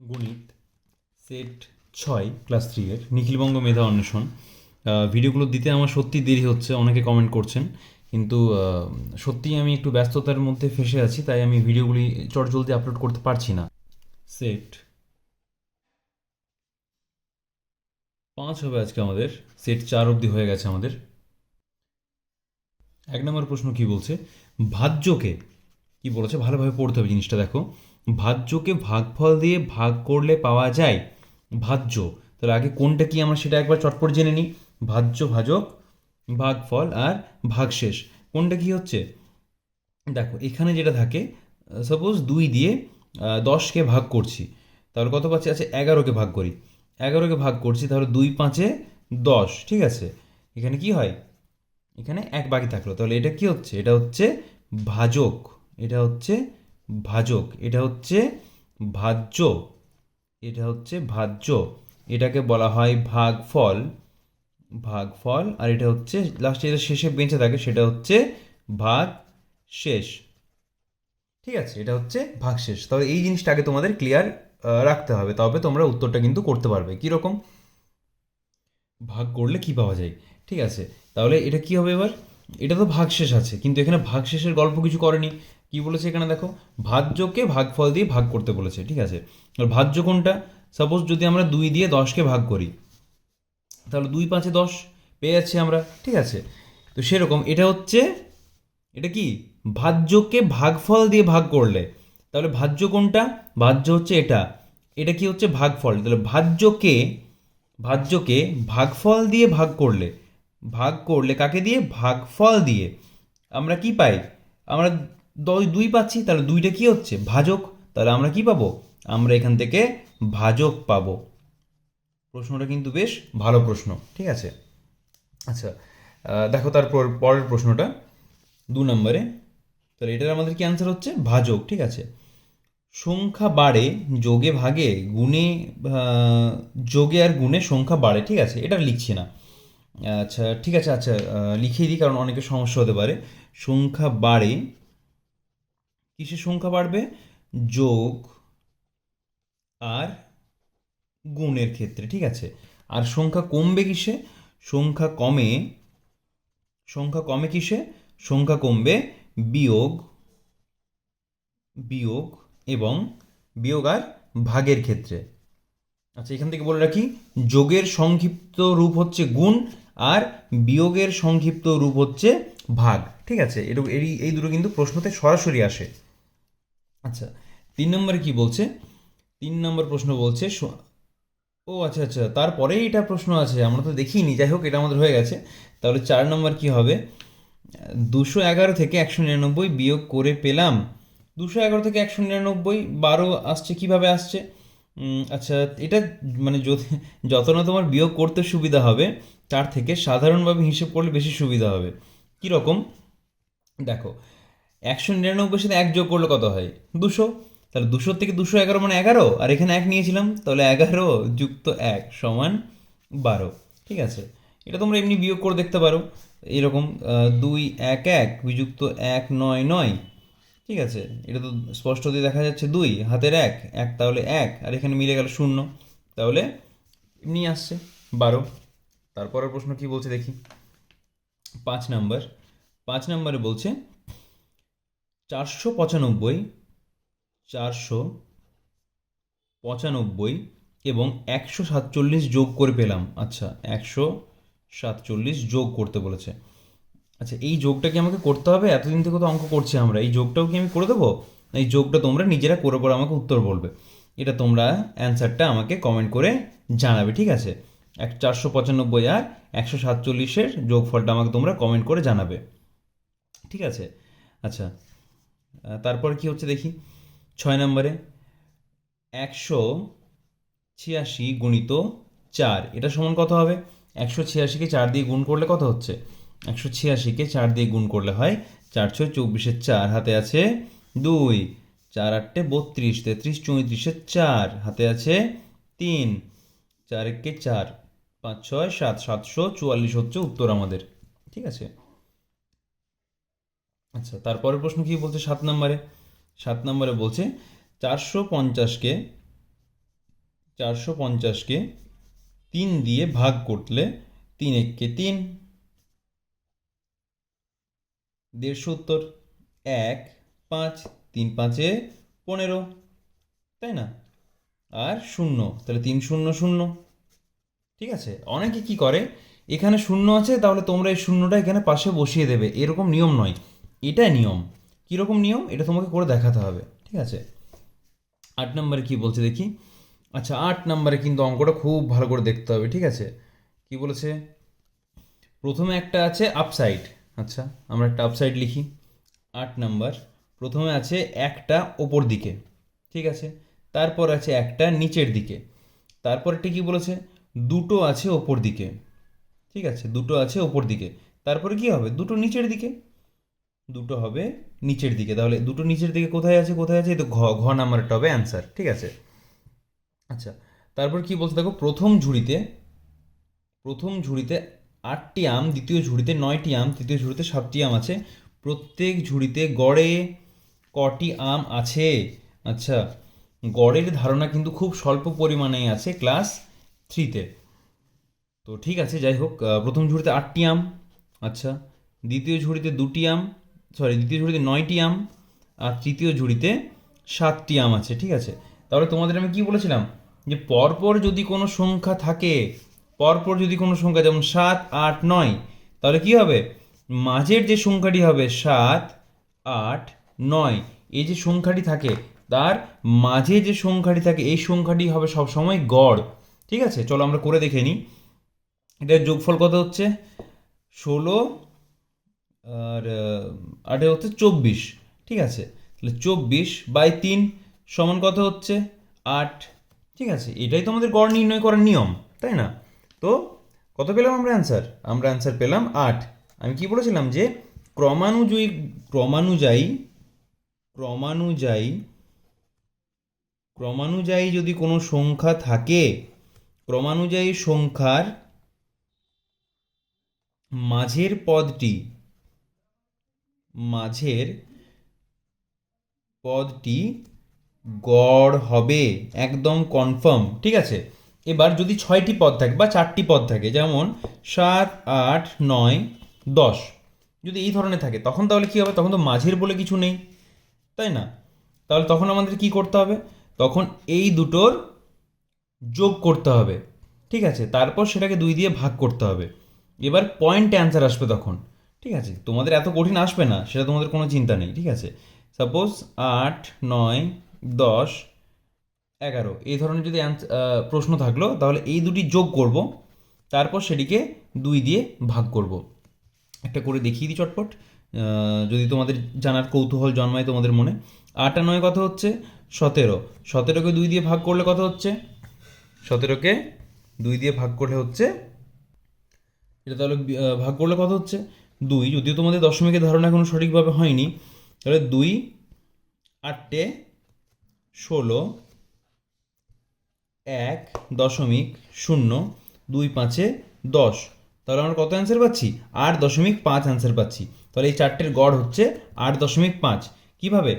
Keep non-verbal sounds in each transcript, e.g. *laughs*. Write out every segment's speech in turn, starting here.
গণিত, সেট ছয়, class three এর। নিখিলবঙ্গ মেধা অন্বেষণ। ভিডিওগুলো দিতে আমার সত্যি দেরি হচ্ছে, অনেকে কমেন্ট করছেন। কিন্তু সত্যিই আমি একটু ব্যস্ততার মধ্যে ফেসে আছি, তাই আমি ভিডিওগুলি চট জলদি আপলোড করতে পারছি না। সেট পাঁচ হবে আজকে আমাদের। সেট চার অবধি হয়ে গেছে আমাদের। এক নম্বর প্রশ্ন কি বলছে? ভাজ্যকে কি বলেছে? ভালোভাবে পড়তে হবে জিনিসটা, দেখো। ভাজ্যকে ভাগফল দিয়ে ভাগ করলে পাওয়া যায় ভাজ্য। তাহলে আগে কোনটা কি আমরা সেটা একবার চটপট জেনে নিই? ভাজ্য ভাজক, ভাগফল আর ভাগশেষ। কোনটা কি হচ্ছে? দেখো, এখানে যেটা থাকে সাপোজ দুই দিয়ে দশকে ভাগ করছি, তাহলে কত পাচ্ছি? আছে এগারোকে ভাগ করি। এগারোকে ভাগ করছি, তাহলে দুই পাঁচে দশ, ঠিক আছে? এখানে কি হয়? এখানে এক বাকি থাকল। তাহলে এটা কি হচ্ছে? এটা হচ্ছে ভাজক। এটা হচ্ছে ভাজক, এটা হচ্ছে ভাজ্য, এটা হচ্ছে ভাজ্য, এটাকে বলা হয় ভাগফল ভাগফল, আর এটা হচ্ছে লাস্টে যেটা শেষে বেঁচে থাকে, সেটা হচ্ছে ভাগ শেষ। ঠিক আছে, এটা হচ্ছে ভাগশেষ তবে এই জিনিসটা আগে তোমাদের ক্লিয়ার রাখতে হবে, তবে তোমরা উত্তরটা কিন্তু করতে পারবে। কীরকম ভাগ করলে কি পাওয়া যায়? ঠিক আছে, তাহলে এটা কি হবে এবার? এটা তো ভাগশেষ আছে, কিন্তু এখানে ভাগশেষের গল্প কিছু করেনি। কি বলেছে এখানে দেখো? ভাজ্যকে ভাগফল দিয়ে ভাগ করতে বলেছে, ঠিক আছে? ভাজ্য কোনটা? সাপোজ যদি আমরা দুই দিয়ে দশকে ভাগ করি, তাহলে দুই পাঁচে দশ পেয়ে যাচ্ছি আমরা, ঠিক আছে? তো সেরকম, এটা হচ্ছে, এটা কি? ভাজ্যকে ভাগফল দিয়ে ভাগ করলে, তাহলে ভাজ্য কোনটা? ভাজ্য হচ্ছে এটা। এটা কি হচ্ছে? ভাগফল। তাহলে ভাজ্যকে ভাজ্যকে ভাগফল দিয়ে ভাগ করলে ভাগ করলে কাকে দিয়ে? ভাগফল দিয়ে। আমরা কি পাই? আমরা দুই পাচ্ছি, তাহলে দুইটা কি হচ্ছে? ভাজক। তাহলে আমরা কি পাবো? আমরা এখান থেকে ভাজক পাবো। প্রশ্নটা কিন্তু বেশ ভালো প্রশ্ন, ঠিক আছে? আচ্ছা দেখো তারপর পরের প্রশ্নটা। দু নম্বরে। তাহলে এটার আমাদের কি অ্যান্সার হচ্ছে? ভাজক, ঠিক আছে? সংখ্যা বাড়ে যোগে ভাগে, গুণে যোগে আর গুণে সংখ্যা বাড়ে, ঠিক আছে? এটা লিখছি না। আচ্ছা ঠিক আছে আচ্ছা লিখিয়ে দিই, কারণ অনেকের সমস্যা হতে পারে। সংখ্যা বাড়ে কিসের সংখ্যা বাড়বে? যোগ আর গুণের ক্ষেত্রে, ঠিক আছে? আর সংখ্যা কমবে কিসে? সংখ্যা কমে সংখ্যা কমে কিসে? সংখ্যা কমবে বিয়োগ বিয়োগ এবং বিয়োগ আর ভাগের ক্ষেত্রে। আচ্ছা এখান থেকে বলে রাখি, যোগের সংক্ষিপ্ত রূপ হচ্ছে গুণ আর বিয়োগের সংক্ষিপ্ত রূপ হচ্ছে ভাগ, ঠিক আছে? এটা এই এই দুটো কিন্তু প্রশ্নতে সরাসরি আসে। আচ্ছা তিন নম্বরে কি বলছে? তিন নম্বর প্রশ্ন বলছে ও আচ্ছা আচ্ছা তারপরে এটা প্রশ্ন আছে, আমরা তো দেখিনি, যাই হোক, এটা আমাদের হয়ে গেছে। তাহলে চার নম্বর কি হবে? দুশো এগারো থেকে একশো নিরানব্বই বিয়োগ করে পেলাম, দুশো এগারো থেকে একশো নিরানব্বই, বারো আসছে, কীভাবে আসছে? আচ্ছা এটা মানে যত না তোমার বিয়োগ করতে সুবিধা হবে, তার থেকে সাধারণভাবে হিসেব করলে বেশি সুবিধা হবে। কীরকম? দেখো একশো নিরানব্বই সাথে এক যোগ করলে কত হয়? দুশো। তাহলে দুশো থেকে দুশো এগারো মানে এগারো। আর এখানে এক নিয়েছিলাম, তাহলে এগারো যুক্ত এক সমান বারো। ঠিক আছে? এটা তোমরা এমনি বিয়োগ করে দেখতে পারো। এরকম দুই, এক এক বিযুক্ত এক, নয় নয়। ঠিক আছে? এটা তো স্পষ্ট দিয়ে দেখা যাচ্ছে দুই, হাতের এক এক তাহলে এক, আর এখানে মিলে গেল শূন্য। তাহলে এমনি আসছে বারো। তারপরের প্রশ্ন কি বলছে দেখি। পাঁচ নাম্বার। পাঁচ নাম্বারে বলছে চারশো পঁচানব্বই চারশো পঁচানব্বই এবং একশো সাতচল্লিশ যোগ করে পেলাম। আচ্ছা একশো সাতচল্লিশ যোগ করতে বলেছে। আচ্ছা এই যোগটা কি আমাকে করতে হবে? এতদিন থেকে তো অঙ্ক করছি আমরা। এই যোগটাও কি আমি করে দেবো? এই যোগটা তোমরা নিজেরা করে করে আমাকে উত্তর বলবে। এটা তোমরা অ্যান্সারটা আমাকে কমেন্ট করে জানাবে, ঠিক আছে? এক চারশো পঁচানব্বই আর একশো সাতচল্লিশের যোগফলটা আমাকে তোমরা কমেন্ট করে জানাবে। ঠিক আছে? আচ্ছা তারপর কি হচ্ছে দেখি? ছয় নম্বরে একশো ছিয়াশি গুণিত চার, এটা সমান কত হবে? একশো ছিয়াশিকে চার দিয়ে গুণ করলে কত হচ্ছে? একশো ছিয়াশিকে চার দিয়ে গুণ করলে হয় চার ছয় চব্বিশের চার, হাতে আছে দুই, চার আটটে বত্রিশ, তেত্রিশ চৌত্রিশের চার, হাতে আছে তিন, চার একে চার, পাঁচ ছয় সাত, সাতশো চুয়াল্লিশ হচ্ছে উত্তর আমাদের, ঠিক আছে? আচ্ছা তারপরের প্রশ্ন কি বলছে সাত নম্বরে? সাত নম্বরে বলছে, চারশো পঞ্চাশকে চারশো পঞ্চাশকে তিন দিয়ে ভাগ করলে তিন এককে তিন। দেড়শো উত্তর, এক, পাঁচ, তিন পাঁচে পনেরো, তাই না? আর শূন্য, তাহলে তিন শূন্য শূন্য। ঠিক আছে, অনেকে কি করে? এখানে শূন্য আছে, তাহলে তোমরা এই শূন্যটা এখানে পাশে বসিয়ে দেবে, এরকম নিয়ম নয়। এটাই নিয়ম। কীরকম নিয়ম? এটা তোমাকে করে দেখাতে হবে। ঠিক আছে? আট নম্বরে কি বলছে দেখি? আচ্ছা আট নম্বরে কিন্তু অঙ্কটা খুব ভালো করে দেখতে হবে, ঠিক আছে? কি বলেছে? প্রথমে একটা আছে আপসাইড আচ্ছা আমরা একটা আপসাইড লিখি। আট নাম্বার, প্রথমে আছে একটা ওপর দিকে। ঠিক আছে? তারপর আছে একটা নিচের দিকে। তারপরটি কি বলেছে? দুটো আছে ওপর দিকে। ঠিক আছে? দুটো আছে ওপর দিকে। তারপরে কি হবে? দুটো নিচের দিকে। দুটো হবে নিচের দিকে। তাহলে দুটো নিচের দিকে কোথায় আছে কোথায় আছে? তো ঘ ঘ নাম্বারটা হবে অ্যান্সার ঠিক আছে? আচ্ছা তারপর কি বলছে দেখো, প্রথম ঝুড়িতে প্রথম ঝুড়িতে আটটি আম, দ্বিতীয় ঝুড়িতে নয়টি আম, তৃতীয় ঝুড়িতে সাতটি আম আছে। প্রত্যেক ঝুড়িতে গড়ে কটি আম আছে? আচ্ছা গড়ের ধারণা কিন্তু খুব স্বল্প পরিমাণেই আছে ক্লাস থ্রিতে। তো ঠিক আছে, যাই হোক প্রথম ঝুড়িতে আটটি আম আচ্ছা দ্বিতীয় ঝুড়িতে দুটি আম সরি দ্বিতীয় ঝুড়িতে নয়টি আম আর তৃতীয় ঝুড়িতে সাতটি আম আছে, ঠিক আছে? তাহলে তোমাদের আমি কি বলেছিলাম? যে পরপর যদি কোনো সংখ্যা থাকে, পরপর যদি কোনো সংখ্যা, যেমন সাত, আট, নয়, তাহলে কি হবে? মাঝের যে সংখ্যাটি হবে সাত, আট, নয়, এই যে সংখ্যাটি থাকে, তার মাঝে যে সংখ্যাটি থাকে, এই সংখ্যাটি হবে সবসময় গড়, ঠিক আছে? চলো আমরা করে দেখে নিই। এটার যোগফল কত হচ্ছে? ষোলো আর আটে হচ্ছে চব্বিশ, ঠিক আছে? তাহলে চব্বিশ বাই তিন সমান কত হচ্ছে? আট, ঠিক আছে? এটাই তো আমাদের গড় নির্ণয় করার নিয়ম, তাই না? তো কত পেলাম আমরা অ্যান্সার আমরা অ্যান্সার পেলাম আট। আমি কি বলেছিলাম যে ক্রমানুযায়ী ক্রমানুযায়ী ক্রমানুযায়ী ক্রমানুযায়ী যদি কোনো সংখ্যা থাকে, ক্রমানুযায়ী সংখ্যার মাঝের পদটি মাঝের পদটি গড় হবে। একদম কনফার্ম ঠিক আছে? এবার যদি ছয়টি পদ থাকে বা চারটি পদ থাকে, যেমন সাত, আট, নয়, দশ, যদি এই ধরনের থাকে, তখন তাহলে কী হবে? তখন তো মাঝের বলে কিছু নেই, তাই না? তাহলে তখন আমাদের কি করতে হবে? তখন এই দুটোর যোগ করতে হবে, ঠিক আছে? তারপর সেটাকে দুই দিয়ে ভাগ করতে হবে। এবার পয়েন্ট অ্যান্সার আসবে তখন। ঠিক আছে, তোমাদের এত কঠিন আসবে না, সেটা তোমাদের কোনো চিন্তা নেই, ঠিক আছে? সাপোজ আট, নয়, দশ, এগারো, এই ধরনের যদি প্রশ্ন থাকল, তাহলে এই দুটি যোগ করব, তারপর সেটিকে দুই দিয়ে ভাগ করব। একটা করে দেখিয়ে দিই চটপট যদি তোমাদের জানার কৌতূহল জন্মায় তোমাদের মনে। আট নয় কথা হচ্ছে? সতেরো। সতেরোকে দুই দিয়ে ভাগ করলে কথা হচ্ছে? সতেরোকে দুই দিয়ে ভাগ করলে হচ্ছে, এটা তাহলে ভাগ করলে কথা হচ্ছে? দুই, যদিও তোমাদের দশমিকের ধারণা এখনও সঠিকভাবে হয়নি, তাহলে দুই আটটে ষোলো, এক দশমিক শূন্য, দুই পাঁচে দশ। তাহলে আমরা কত অ্যান্সার পাচ্ছি? আট দশমিক পাঁচ অ্যান্সার পাচ্ছি। তাহলে এই চারটের গড় হচ্ছে আট দশমিক পাঁচ। কীভাবে?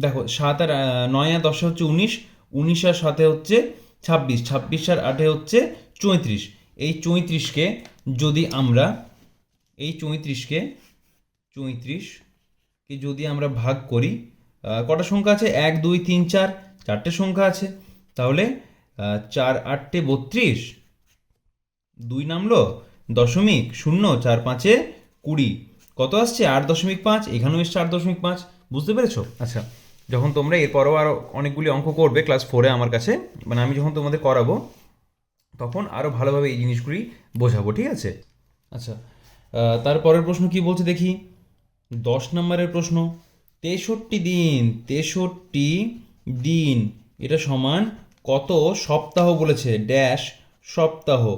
দেখো, সাত আর নয় আর দশে হচ্ছে উনিশ উনিশ আর সাথে হচ্ছে ছাব্বিশ ছাব্বিশ আর আটে হচ্ছে চৌত্রিশ। এই চৌত্রিশকে যদি আমরা এই চৌত্রিশকে চৌত্রিশকে যদি আমরা ভাগ করি কটা সংখ্যা আছে? এক দুই তিন চার চারটে সংখ্যা আছে। তাহলে চার আটটে বত্রিশ দুই নামলো দশমিক শূন্য চার পাঁচে কুড়ি। কত আসছে? আট দশমিক পাঁচ এখানেও এসছে আট দশমিক পাঁচ। বুঝতে পেরেছ? আচ্ছা যখন তোমরা এরপরও আরও অনেকগুলি অঙ্ক করবে ক্লাস ফোরে আমার কাছে মানে আমি যখন তোমাদের করাবো তখন আরও ভালোভাবে এই জিনিসগুলি বোঝাবো ঠিক আছে? আচ্ছা আহ, তারপরের প্রশ্ন কি বলছে দেখি? দশ নম্বরের প্রশ্ন। তেষট্টি দিন তেষট্টি দিন। এটা সমান কত সপ্তাহ বলেছে? ড্যাশ সপ্তাহ।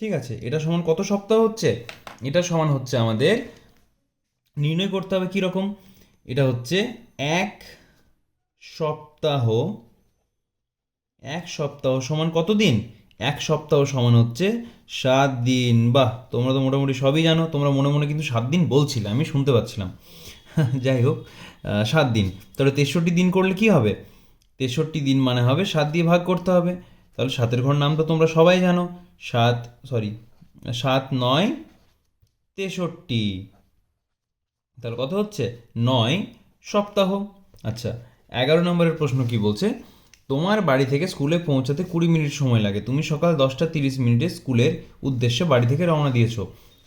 ঠিক আছে এটা সমান কত সপ্তাহ হচ্ছে? এটা সমান হচ্ছে আমাদের নির্ণয় করতে হবে কীরকম এটা হচ্ছে এক সপ্তাহ এক সপ্তাহ সমান কত দিন? এক সপ্তাহ সমান হচ্ছে সাত দিন। বাহ, তোমরা তো মোটামুটি সবই জানো, তোমরা মনে মনে কিন্তু সাত দিন বলছিলে, আমি শুনতে পাচ্ছিলাম। *laughs* যাই হোক সাত দিন। তাহলে তেষট্টি দিন করলে কি হবে? তেষট্টি দিন মানে হবে সাত দিয়ে ভাগ করতে হবে। তাহলে সাতের ঘর নাম তো তোমরা সবাই জানো। সাত সরি সাত নয়, তেষট্টি। তাহলে কথা হচ্ছে? নয় সপ্তাহ। আচ্ছা এগারো নম্বরের প্রশ্ন কি বলছে? তোমার বাড়ি থেকে স্কুলে পৌঁছাতে কুড়ি মিনিট সময় লাগে। তুমি সকাল দশটা তিরিশ মিনিটে স্কুলের উদ্দেশ্যে বাড়ি থেকে রওনা দিয়েছ।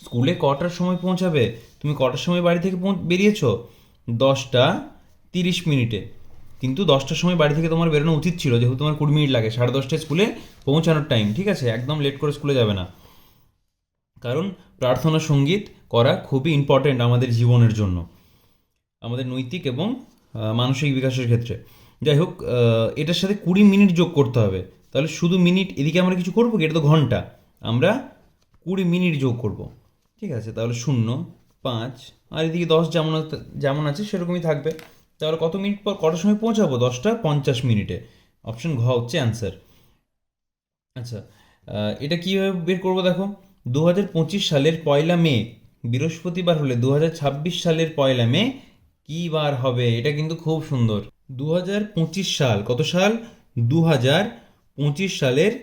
স্কুলে কটার সময় পৌঁছাবে? তুমি কটার সময় বাড়ি থেকে বেরিয়েছো? দশটা তিরিশ মিনিটে। কিন্তু দশটার সময় বাড়ি থেকে তোমার বেরোনো উচিত ছিল, যেহেতু তোমার কুড়ি মিনিট লাগে। সাড়ে দশটায় স্কুলে পৌঁছানোর টাইম ঠিক আছে? একদম লেট করে স্কুলে যাবে না। কারণ প্রার্থনা, সংগীত করা খুবই ইম্পর্ট্যান্ট আমাদের জীবনের জন্য। আমাদের নৈতিক এবং মানসিক বিকাশের ক্ষেত্রে। যাই হোক এটার সাথে কুড়ি মিনিট যোগ করতে হবে। তাহলে শুধু মিনিট, এদিকে আমরা কিছু করব কি? এটা তো ঘণ্টা। আমরা কুড়ি মিনিট যোগ করব। ঠিক আছে, তাহলে শূন্য, পাঁচ, আর এদিকে দশ যেমন যেমন আছে সেরকমই থাকবে। তাহলে কত মিনিট পর, কটার সময় পৌঁছাবো? দশটা পঞ্চাশ মিনিটে। অপশন ঘ হচ্ছে অ্যান্সার। আচ্ছা এটা কীভাবে বের করব দেখো? দু হাজার পঁচিশ সালের পয়লা মে, বৃহস্পতিবার হলে দু হাজার ছাব্বিশ সালের পয়লা মে কী বার হবে? এটা কিন্তু খুব সুন্দর। দু হাজার পঁচিশ সাল, কত সাল? দু হাজার পঁচিশ সালের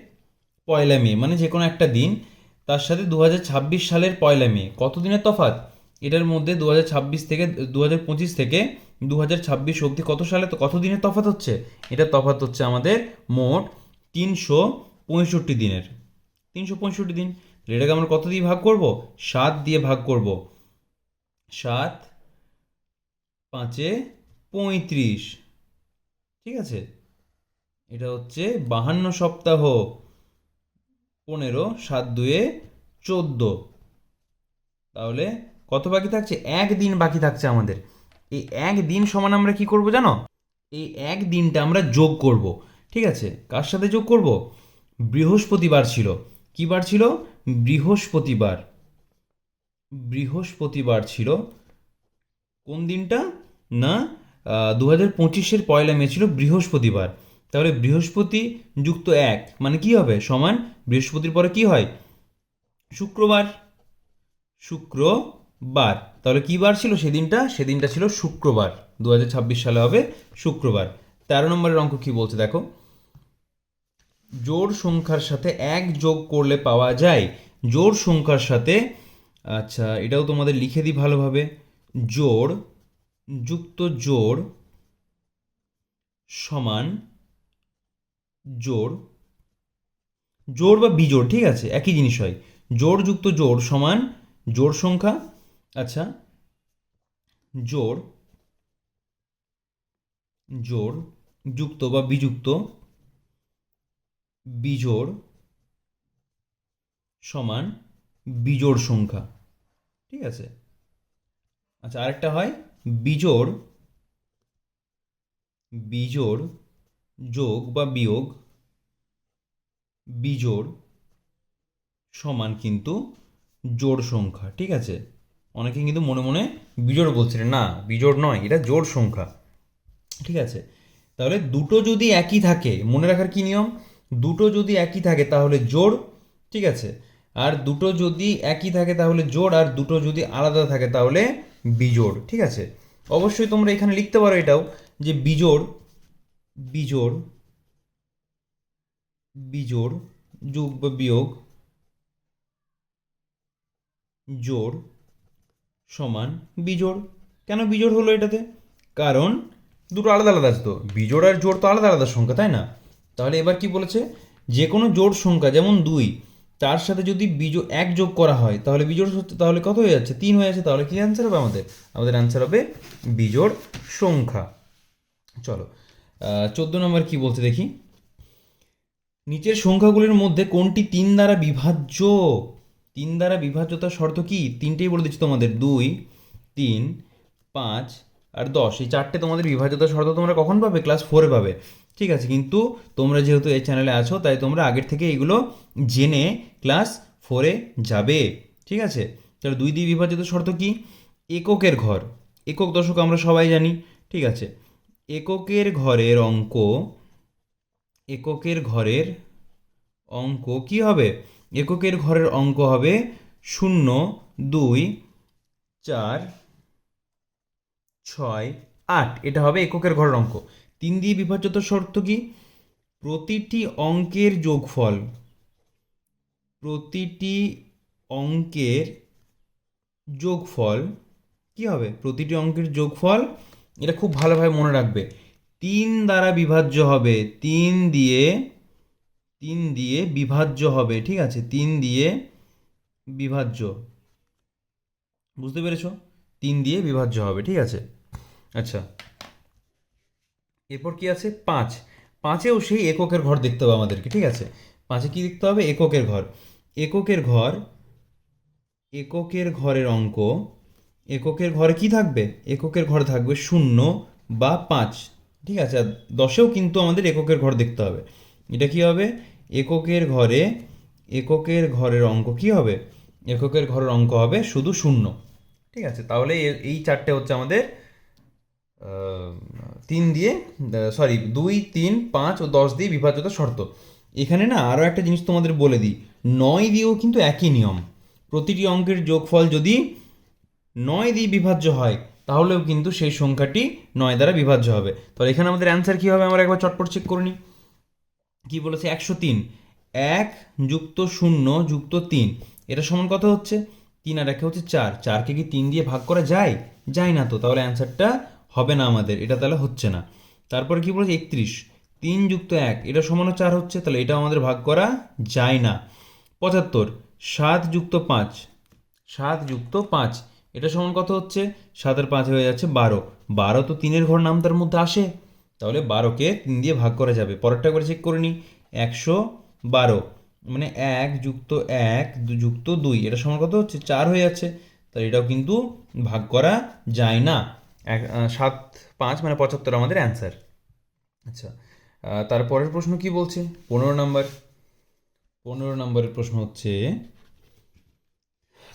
পয়লা মে মানে যে কোনো একটা দিন। তার সাথে দু হাজার ছাব্বিশ সালের পয়লা মে, কত দিনের তফাৎ? এটার মধ্যে দু হাজার ছাব্বিশ থেকে দু হাজার পঁচিশ থেকে দু হাজার ছাব্বিশ অবধি কত সালে? তো কত দিনের তফাৎ হচ্ছে? এটা তফাৎ হচ্ছে আমাদের মোট তিনশো পঁয়ষট্টি দিনের। তিনশো পঁয়ষট্টি দিন। এটাকে আমরা কত দিয়ে ভাগ করব? সাত দিয়ে ভাগ করব। সাত পাঁচে পঁয়ত্রিশ। ঠিক আছে? এটা হচ্ছে বাহান্ন সপ্তাহ পনেরো, সাত দুয়ে চোদ্দ। তাহলে কত বাকি থাকছে? এক দিন বাকি থাকছে আমাদের। এই এক দিন সমান আমরা কি করব জানো? এই এক দিনটা আমরা যোগ করব। ঠিক আছে? কার সাথে যোগ করব? বৃহস্পতিবার ছিল। কি বার ছিল? বৃহস্পতিবার। বৃহস্পতিবার ছিল কোন দিনটা? না দু হাজার পঁচিশের পয়লা মে ছিল বৃহস্পতিবার। তাহলে বৃহস্পতি যুক্ত এক মানে কি হবে? সমান বৃহস্পতির পরে কি হয়? শুক্রবার। শুক্রবার। তাহলে কি বার ছিল সেদিনটা? সেদিনটা ছিল শুক্রবার। দু হাজার ছাব্বিশ সালে হবে শুক্রবার। তেরো নম্বরের অঙ্ক কি বলছে দেখো? জোড় সংখ্যার সাথে এক যোগ করলে পাওয়া যায়। জোড় সংখ্যার সাথে আচ্ছা এটাও তোমাদের লিখে দিই ভালোভাবে। জোড় যুক্ত জোড় সমান জোড় জোড় বা বিজোড়, ঠিক আছে, একই জিনিস হয়। জোড় যুক্ত জোড় সমান জোড় সংখ্যা আচ্ছা জোড় জোড় যুক্ত বা বিযুক্ত বিজোড় সমান বিজোড় সংখ্যা, ঠিক আছে। আচ্ছা আরেকটা হয় বিজোড় বিজোড় যোগ বা বিয়োগ বিজোড় সমান কিন্তু জোড় সংখ্যা, ঠিক আছে? অনেকে কিন্তু মনে মনে বিজোড় বলছিলেন না, বিজোড় নয়, এটা জোড় সংখ্যা, ঠিক আছে? তাহলে দুটো যদি একই থাকে, মনে রাখার কি নিয়ম? দুটো যদি একই থাকে তাহলে জোড়, ঠিক আছে? আর দুটো যদি একই থাকে তাহলে জোড়, আর দুটো যদি আলাদা থাকে তাহলে বিজোড়, ঠিক আছে? অবশ্যই তোমরা এখানে লিখতে পারো এটাও যে বিজোড় বিজোড় বিজোড়, যোগ বা বিয়োগ, জোড় সমান বিজোড়। কেন বিজোড় হলো এটাতে? কারণ দুটো আলাদা আলাদা আছে তো। বিজোড় আর জোড় তো আলাদা আলাদা সংখ্যা, তাই না? তাহলে এবার কি বলেছে? যে কোনো জোড় সংখ্যা, যেমন দুই তার সাথে যদি বিজো এক যোগ করা হয়, তাহলে বিজোড় তাহলে কত হয়ে যাচ্ছে? তিন হয়ে যাচ্ছে, তাহলে কি অ্যান্সার হবে আমাদের? আমাদের অ্যান্সার হবে বিজোড় সংখ্যা। চলো চোদ্দ নম্বর কি বলছে দেখি? নিচের সংখ্যাগুলির মধ্যে কোনটি তিন দ্বারা বিভাজ্য? তিন দ্বারা বিভাজ্যতার শর্ত কি? তিনটেই বলে দিচ্ছি তোমাদের, দুই, তিন, পাঁচ আর দশ। এই চারটে তোমাদের বিভাজ্যতার শর্ত তোমরা কখন পাবে? ক্লাস ফোরে পাবে। ঠিক আছে, কিন্তু তোমরা যেহেতু এই চ্যানেলে আছো, তাই তোমরা আগের থেকে এগুলো জেনে ক্লাস ফোরে যাবে, ঠিক আছে? তাহলে দুই দিয়ে বিভাজিত শর্ত কি? এককের ঘর, একক দশক আমরা সবাই জানি, ঠিক আছে? এককের ঘরের অঙ্ক, এককের ঘরের অঙ্ক কি হবে? এককের ঘরের অঙ্ক হবে শূন্য, দুই, চার, ছয়, আট, এটা হবে এককের ঘরের অঙ্ক। তিন দিয়ে বিভাজ্যতার শর্ত কি? প্রতিটি অঙ্কের যোগফল, প্রতিটি অঙ্কের যোগফল, কি হবে? প্রতিটি অঙ্কের যোগফল, এটা খুব ভালোভাবে মনে রাখবে। তিন দ্বারা বিভাজ্য হবে, তিন দিয়ে তিন দিয়ে বিভাজ্য হবে, ঠিক আছে? তিন দিয়ে বিভাজ্য। বুঝতে পেরেছ? তিন দিয়ে বিভাজ্য হবে, ঠিক আছে? আচ্ছা। এরপর কি আছে? পাঁচ। পাঁচেও সেই এককের ঘর দেখতে হবে আমাদেরকে, ঠিক আছে? পাঁচে কি দেখতে হবে? এককের ঘর। এককের ঘর, এককের ঘরের অঙ্ক, এককের ঘরে কি থাকবে? এককের ঘর থাকবে শূন্য বা পাঁচ। ঠিক আছে? আর দশেও কিন্তু আমাদের এককের ঘর দেখতে হবে। এটা কি হবে? এককের ঘরে, এককের ঘরের অঙ্ক কি হবে? এককের ঘরের অঙ্ক হবে শুধু শূন্য। ঠিক আছে? তাহলে এই চারটে হচ্ছে আমাদের তিন দিয়ে সরি দুই, তিন, পাঁচ ও দশ দিয়ে বিভাজ্যতা শর্ত। এখানে না আরও একটা জিনিস তোমাদের বলে দিই। নয় দিয়েও কিন্তু একই নিয়ম। প্রতিটি অঙ্কের যোগফল যদি নয় দিয়ে বিভাজ্য হয়, তাহলেও কিন্তু সেই সংখ্যাটি নয় দ্বারা বিভাজ্য হবে। তাহলে এখানে আমাদের অ্যান্সার কী হবে? আমরা একবার চটপট চেক করে নিই। কী বলেছে? একশো তিন। এক যুক্ত শূন্য যুক্ত তিন। এটা সমান কথা হচ্ছে? তিন আর একে হচ্ছে চার। চারকে কি তিন দিয়ে ভাগ করা যায়? যায় না তো। তাহলে অ্যান্সারটা হবে না আমাদের, এটা তাহলে হচ্ছে না। তারপরে কি বলেছে? একত্রিশ। তিন যুক্ত এক, এটা সমানও চার হচ্ছে, তাহলে এটা আমাদের ভাগ করা যায় না। পঁচাত্তর, সাত যুক্ত পাঁচ। সাত যুক্ত পাঁচ, এটা সমান কত হচ্ছে? সাতের পাঁচ হয়ে যাচ্ছে বারো। বারো তো তিনের ঘর নাম তার মধ্যে আসে। তাহলে বারোকে তিন দিয়ে ভাগ করা যাবে। পরেরটা করে চেক করে নিই একশো বারো মানে এক যুক্ত এক যুক্ত দুই, এটা সমান কত হচ্ছে? চার হয়ে যাচ্ছে। তাহলে এটাও কিন্তু ভাগ করা যায় না। এক সাত, পাঁচ মানে পঁচাত্তর আমাদের অ্যান্সার আচ্ছা তারপরের প্রশ্ন কি বলছে? পনেরো নম্বর পনেরো নম্বরের প্রশ্ন হচ্ছে,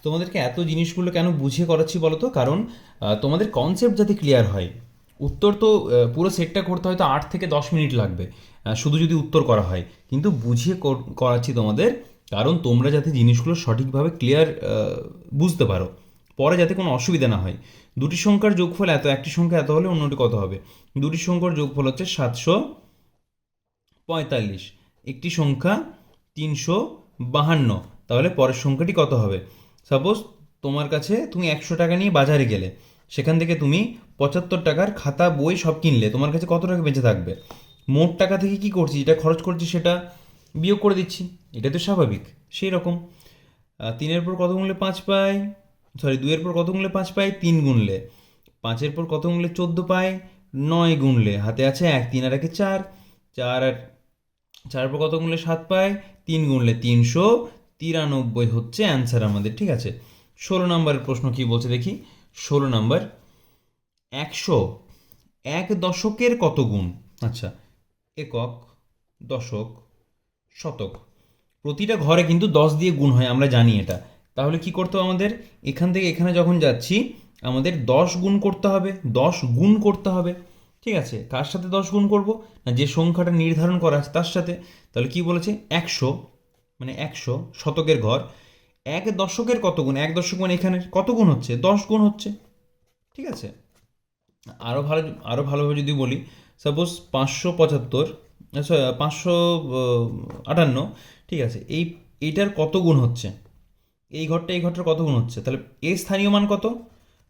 তোমাদেরকে এত জিনিসগুলো কেন বুঝিয়ে করাচ্ছি বলো তো কারণ তোমাদের কনসেপ্ট যাতে ক্লিয়ার হয়, উত্তর তো পুরো সেটটা করতে হয়তো আট থেকে দশ মিনিট লাগবে শুধু যদি উত্তর করা হয়। কিন্তু বুঝিয়ে করাচ্ছি তোমাদের, কারণ তোমরা যাতে জিনিসগুলো সঠিকভাবে ক্লিয়ার বুঝতে পারো। পরে যাতে কোনো অসুবিধা না হয়। দুটি সংখ্যার যোগফল এত, একটি সংখ্যা এত হলে অন্যটি কত হবে? দুটি সংখ্যার যোগফল হচ্ছে সাতশো পঁয়তাল্লিশ। একটি সংখ্যা তিনশো বাহান্ন। তাহলে পরের সংখ্যাটি কত হবে? সাপোজ তোমার কাছে তুমি একশো টাকা নিয়ে বাজারে গেলে, সেখান থেকে তুমি পঁচাত্তর টাকার খাতা, বই সব কিনলে, তোমার কাছে কত টাকা বেঁচে থাকবে? মোট টাকা থেকে কি করছি? যেটা খরচ করছি সেটা বিয়োগ করে দিচ্ছি। এটা তো স্বাভাবিক সেই রকম তিনের পর কত গুনলে পাঁচ পাই। সরি, দুইয়ের পর কত গুনলে পাঁচ পাই তিন গুনলে। পাঁচের পর কত গুনলে? চোদ্দ পাই নয় গুনলে। হাতে আছে এক, তিন আর একে চার। চার আর চার পর কত গুনলে? সাত পায়? তিন গুনলে তিনশো। তিরানব্বই হচ্ছে অ্যান্সার আমাদের, ঠিক আছে? ষোলো নম্বরের প্রশ্ন কি বলছে দেখি? ষোলো নম্বর। একশো। এক দশকের কত গুণ? আচ্ছা একক, দশক, শতক। প্রতিটা ঘরে কিন্তু দশ দিয়ে গুণ হয়, আমরা জানি এটা। তাহলে কি করতে হবে আমাদের? এখান থেকে এখানে যখন যাচ্ছি, আমাদের দশ গুণ করতে হবে, দশ গুণ করতে হবে। ঠিক আছে? কার সাথে দশ গুণ করব? না, যে সংখ্যাটা নির্ধারণ করা আছে তার সাথে। তাহলে কি বলেছে? একশো মানে একশো শতকের ঘর। এক দশকের কত গুণ? এক দশক মানে এখানের কত গুণ হচ্ছে? দশ গুণ হচ্ছে। ঠিক আছে? আরও ভালো আরও ভালোভাবে যদি বলি সাপোজ পাঁচশো পঁচাত্তর পাঁচশো আটান্ন, ঠিক আছে? এই এইটার কত গুণ হচ্ছে? এই ঘরটা, এই ঘরটার কত গুণ হচ্ছে? তাহলে এর স্থানীয় মান কত?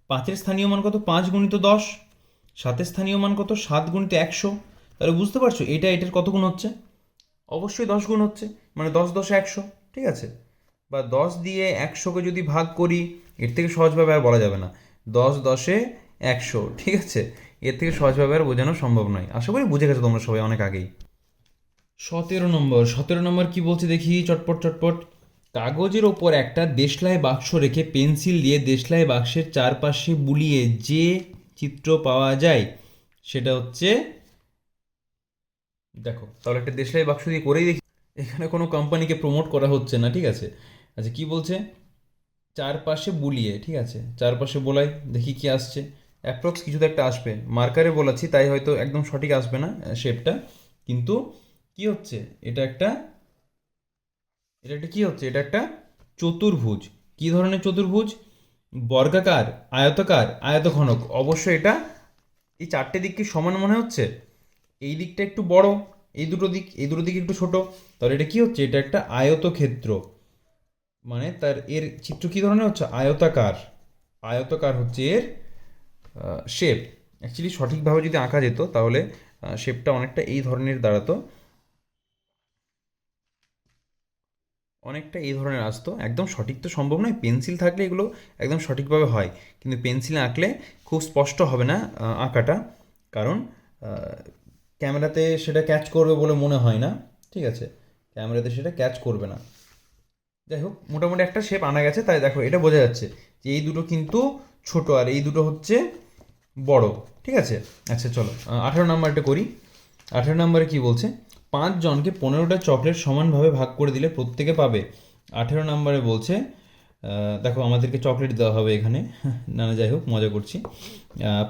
পাঁচের স্থানীয় মান কত? পাঁচ গুণিত দশ। সাতের স্থানীয় মান কত? সাত গুণিত একশো। তাহলে বুঝতে পারছ, এটা, এটার কত গুণ হচ্ছে? অবশ্যই দশ গুণ হচ্ছে মানে দশ দশে একশো, ঠিক আছে? বা দশ দিয়ে একশোকে যদি ভাগ করি, এর থেকে সহজভাবে আর বলা যাবে না। দশ দশে একশো, ঠিক আছে? এর থেকে সহজভাবে আর বোঝানো সম্ভব নয়। আশা করি বুঝে গেছো তোমরা সবাই অনেক আগেই। সতেরো নম্বর সতেরো নম্বর কি বলছে দেখি, চটপট চটপট। কাগজের ওপর একটা দেশলাই বাক্স রেখে পেন্সিল দিয়ে দেশলাই বাক্সের চারপাশে বুলিয়ে যে চিত্র পাওয়া যায়, সেটা হচ্ছে দেখো, তাহলে একটা দেশলাই বাক্স দিয়ে করেই দেখি। এখানে কোনো কোম্পানিকে প্রমোট করা হচ্ছে না, ঠিক আছে? আচ্ছা কি বলছে? চারপাশে বুলিয়ে, ঠিক আছে? চারপাশে বোলাই, দেখি কি আসছে। অ্যাপ্রক্স কিছু তো একটা আসবে। মার্কারে বলাচ্ছি, তাই হয়তো একদম সঠিক আসবে না শেপটা কিন্তু কি হচ্ছে? এটা একটা এটা একটা কি হচ্ছে? এটা একটা চতুর্ভুজ। কি ধরনের চতুর্ভুজ? বর্গাকার, আয়তাকার, আয়তঘনক। অবশ্যই এটা এই চারটে দিক কি সমান মনে হচ্ছে? এই দিকটা একটু বড়, এই দুটো দিক, এই দুটো দিক একটু ছোট। তাহলে এটা কি হচ্ছে? এটা একটা আয়তক্ষেত্র। মানে তার এর চিত্র কী ধরনের হচ্ছে? আয়তাকার। আয়তাকার হচ্ছে এর শেপ অ্যাকচুয়ালি সঠিকভাবে যদি আঁকা যেত, তাহলে শেপটা অনেকটা এই ধরনের দাঁড়াতো। অনেকটা এই ধরনের আসতো। একদম সঠিক তো সম্ভব নয়, পেন্সিল থাকলে এগুলো একদম সঠিকভাবে হয়। কিন্তু পেন্সিলে আঁকলে খুব স্পষ্ট হবে না আঁকাটা। কারণ ক্যামেরাতে সেটা ক্যাচ করবে বলে মনে হয় না, ঠিক আছে? ক্যামেরাতে সেটা ক্যাচ করবে না। যাই হোক, মোটামুটি একটা শেপ আনা গেছে, তাই দেখো, এটা বোঝা যাচ্ছে যে এই দুটো কিন্তু ছোট আর এই দুটো হচ্ছে বড়, ঠিক আছে? আচ্ছা চলো আঠেরো নাম্বারটা করি। আঠেরো নাম্বারে কি বলছে? পাঁচ জনকে পনেরোটা চকলেট সমানভাবে ভাগ করে দিলে প্রত্যেকে পাবে। আঠেরো নাম্বারে বলছে দেখো আমাদেরকে চকলেট দেওয়া হবে এখানে। *laughs* না না, যাই হোক, মজা করছি।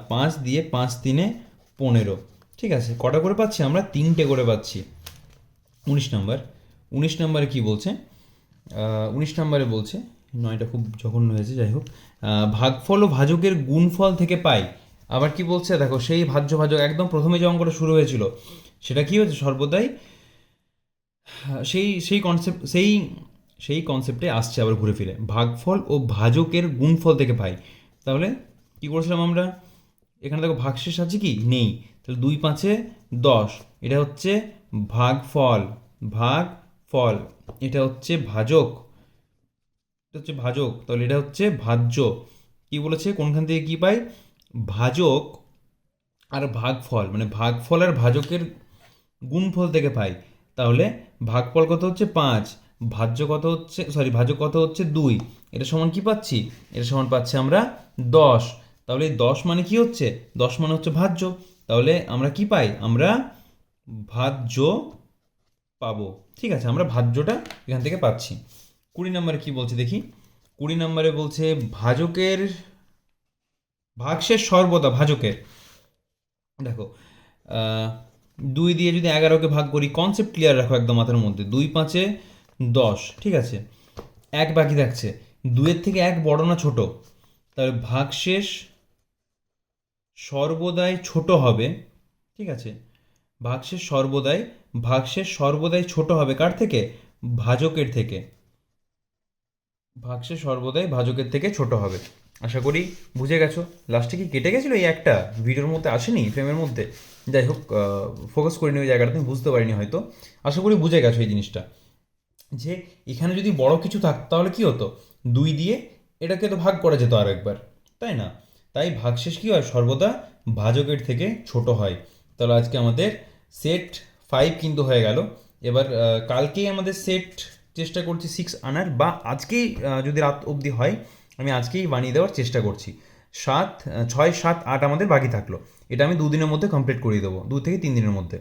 পাঁচ দিয়ে পাঁচ তিনে পনেরো। ঠিক আছে, কটা করে পাচ্ছি আমরা? তিনটে করে পাচ্ছি। উনিশ নাম্বার। উনিশ নাম্বারে কি বলছে? উনিশ নাম্বারে বলছে, নয়টা খুব জঘন্য হয়েছে, যাই হোক। ভাগফল ও ভাজকের গুণফল থেকে পাই। আবার কি বলছে? দেখো, সেই ভাজ্য ভাজক একদম প্রথমে যে অঙ্কটা শুরু হয়েছিল, সেটা কি হয়েছে সর্বদাই? সেই সেই কনসেপ্ট সেই সেই কনসেপ্টে আসছে আবার ঘুরে ফিরে। ভাগফল ও ভাজকের গুণফল থেকে পাই। তাহলে কি করেছিলাম আমরা? এখানে দেখো ভাগশেষ আছে কি? নেই। তাহলে দুই পাঁচে দশ। এটা হচ্ছে ভাগফল। ভাগ ফল এটা হচ্ছে ভাজক। এটা হচ্ছে ভাজক। তাহলে এটা হচ্ছে ভাজ্য। কি বলেছে? কোনখান থেকে কি পাই? ভাজক আর ভাগফল মানে ভাগফল আর ভাজকের গুণফল থেকে পাই। তাহলে ভাগফল কত হচ্ছে? পাঁচ। ভাজ্য কত হচ্ছে? সরি ভাজক কত হচ্ছে? দুই। এটা সমান কি পাচ্ছি? এটা সমান পাচ্ছি আমরা দশ। তাহলে দশ মানে কি হচ্ছে? দশ মানে হচ্ছে ভাজ্য। তাহলে আমরা কি পাই? আমরা ভাজ্য পাবো। ঠিক আছে, আমরা ভাজ্যটা এখান থেকে পাচ্ছি। কুড়ি নম্বরে কি বলছে দেখি? কুড়ি নম্বরে বলছে, ভাজকের ভাগশেষ সর্বদা ভাজকের। দেখো দুই দিয়ে যদি এগারোকে ভাগ করি কনসেপ্ট ক্লিয়ার রাখো একদম মাথার মধ্যে। দুই পাঁচে দশ, ঠিক আছে? এক বাকি থাকছে। দুইয়ের থেকে এক বড় না ছোট? তাহলে ভাগশেষ সর্বদাই ছোট হবে, ঠিক আছে? ভাগশেষ সর্বদাই ভাগশেষ সর্বদাই ছোট হবে কার থেকে? ভাজকের থেকে। ভাগশেষ সর্বদাই ভাজকের থেকে ছোট হবে। আশা করি বুঝে গেছো। লাস্টে কি কেটে গেছিল এই একটা? ভিডিওর মধ্যে আসেনি ফ্রেমের মধ্যে? যাই হোক ফোকাস করিনি ওই জায়গাটা, তুমি বুঝতে পারিনি হয়তো। আশা করি বুঝে গেছো এই জিনিসটা। যে এখানে যদি বড় কিছু থাকতো তাহলে কি হতো? দুই দিয়ে এটাকে তো ভাগ করা যেত আর একবার তাই না? তাই ভাগশেষ কী হয়? সর্বদা ভাজকের থেকে ছোট হয়। তাহলে আজকে আমাদের সেট ফাইভ কিন্তু হয়ে গেল। এবার কালকেই আমাদের সেট চেষ্টা করছি সিক্স আনার, বা আজকেই যদি রাত অবধি হয় আমি আজকেই বানিয়ে দেওয়ার চেষ্টা করছি। সাত, ছয়, সাত, আট আমাদের বাকি থাকল। এটা আমি দুদিনের মধ্যে কমপ্লিট করিয়ে দেবো। দু থেকে তিন দিনের মধ্যে।